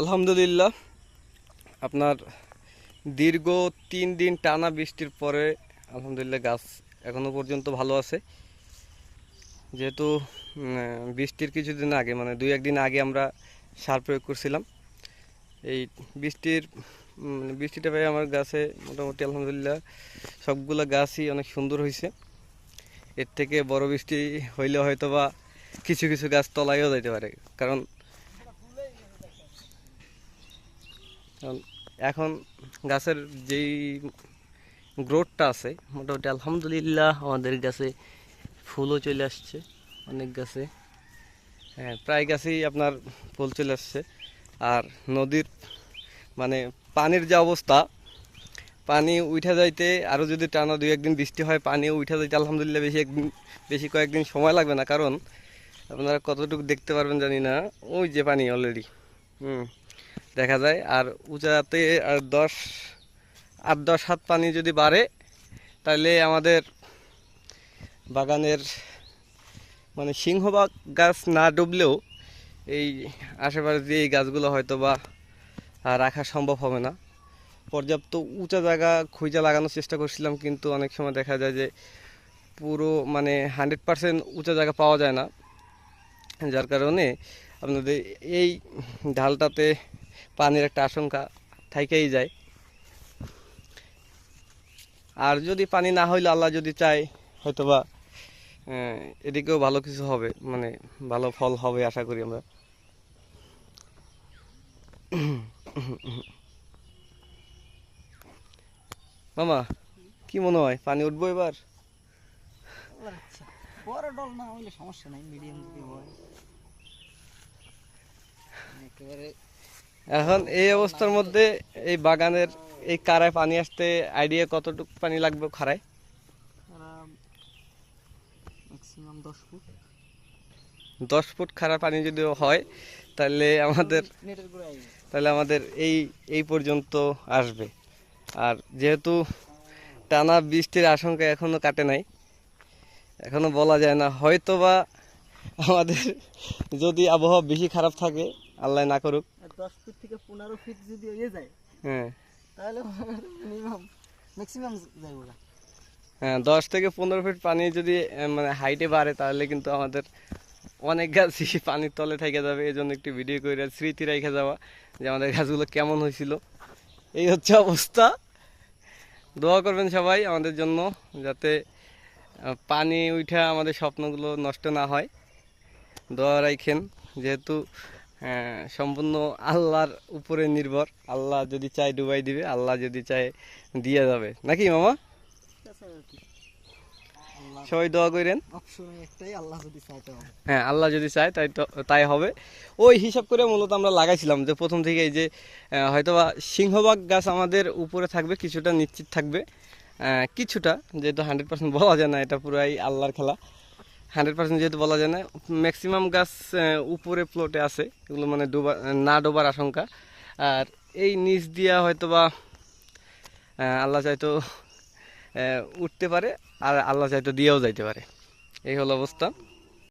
আলহামদুলিল্লাহ, আপনার দীর্ঘ তিন দিন টানা বৃষ্টির পরে আলহামদুলিল্লাহ গাছ এখনও পর্যন্ত ভালো আছে। যেহেতু বৃষ্টির কিছুদিন আগে মানে দুই একদিন আগে আমরা সার প্রয়োগ করছিলাম। এই বৃষ্টির বৃষ্টিটা পেয়ে আমার গাছে মোটামুটি আলহামদুলিল্লাহ সবগুলো গাছই অনেক সুন্দর হয়েছে এর থেকে বড় বৃষ্টি হইলে হয়তো বা কিছু কিছু গাছ তলায়ও যাইতে পারে। কারণ কারণ এখন গাছের যেই গ্রোথটা আছে, মোটামুটি আলহামদুলিল্লাহ আমাদের গাছে ফুলও চলে আসছে, অনেক গাছে। হ্যাঁ প্রায় গাছেই আপনার ফুল চলে আসছে। আর নদীর মানে পানির যে অবস্থা, পানি উঠা যাইতে আরও যদি টানা দুই একদিন বৃষ্টি হয় পানি উঠা যাইতে আলহামদুলিল্লাহ বেশি একদিন, বেশি কয়েকদিন সময় লাগবে না। কারণ আপনারা কতটুকু দেখতে পারবেন জানি না, ওই যে পানি অলরেডি হুম। দেখা যায়। আর উঁচাতে আর দশ, আট, দশ হাত পানি যদি বাড়ে, তাহলে আমাদের বাগানের মানে সিংহবাগ গাছ না ডুবলেও এই আশেপাশে যে এই গাছগুলো হয়তো বা রাখা সম্ভব হবে না। পর্যাপ্ত উঁচা জায়গা খুঁজে লাগানোর চেষ্টা করছিলাম, কিন্তু অনেক সময় দেখা যায় যে পুরো মানে হান্ড্রেড পার্সেন্ট উঁচা জায়গা পাওয়া যায় না। যার কারণে আপনাদের এই ঢালটাতে পানির একটা আশঙ্কা থাইকেই যায়। আর যদি পানি না হইলে আল্লাহ যদি চায়, হয়তোবা এদিকেও ভালো কিছু হবে মানে ভালো ফল হবে আশা করি আমরা। মামা, কি মনে হয়, পানি উঠবো এবার? আচ্ছা বড় ডল না হইলে সমস্যা নাই মিডিয়াম যদি হয়। এখন এই অবস্থার মধ্যে এই বাগানের এই কারায় পানি আসতে আইডিয়া কতটুকু পানি লাগবে খারায়? ম্যাক্সিমাম দশ ফুট। দশ ফুট খারাপ পানি যদি হয় তাহলে আমাদের তাহলে আমাদের এই এই পর্যন্ত আসবে। আর যেহেতু টানা বৃষ্টির আশঙ্কা এখনও কাটে নাই এখনও বলা যায় না। হয়তো বা আমাদের যদি আবহাওয়া বেশি খারাপ থাকে আল্লাহ না করুক। আর দশ ফিট থেকে পনেরো ফিট যদি হয়ে যায় হ্যাঁ। তাহলে মিনিমাম ম্যাক্সিমাম যায় ওরা হ্যাঁ দশ থেকে পনেরো ফিট পানি যদি মানে হাইটে বাড়ে তাহলে কিন্তু আমাদের অনেক গাছই পানির তলে থেকে যাবে। এই জন্য একটি ভিডিও করে স্মৃতি রেখে যাওয়া যে আমাদের গাছগুলো কেমন হয়েছিল। এই হচ্ছে অবস্থা। দোয়া করবেন সবাই আমাদের জন্য যাতে পানি উঠা আমাদের স্বপ্নগুলো নষ্ট না হয়। দোয়া রাখেন যেহেতু সম্পূর্ণ আল্লাহর উপরে নির্ভর। আল্লাহ যদি চায় ডুবাই দিবে, আল্লাহ যদি চায় দিয়ে যাবে। নাকি মামা? সবাই দোয়া করেন। হ্যাঁ আল্লাহ যদি চায়, তাই তো, তাই হবে। ওই হিসাব করে মূলত আমরা লাগাইছিলাম যে প্রথম থেকে এই যে হয়তোবা সিংহবাগ গাছ আমাদের উপরে থাকবে, কিছুটা নিশ্চিত থাকবে। কিছুটা, যেহেতু হান্ড্রেড পার্সেন্ট বলা যায় না, এটা পুরাই আল্লাহর খেলা। হান্ড্রেড পার্সেন্ট যেহেতু বলা যায় না ম্যাক্সিমাম গাছ উপরে প্লটে আছে, এগুলো মানে ডোবা, না ডোবার আশঙ্কা। আর এই নিচ দিয়া হয়তো বা আল্লাহ চাইতো উঠতে পারে, আর আল্লাহ চাইতো দিয়েও যাইতে পারে। এই হলো অবস্থা।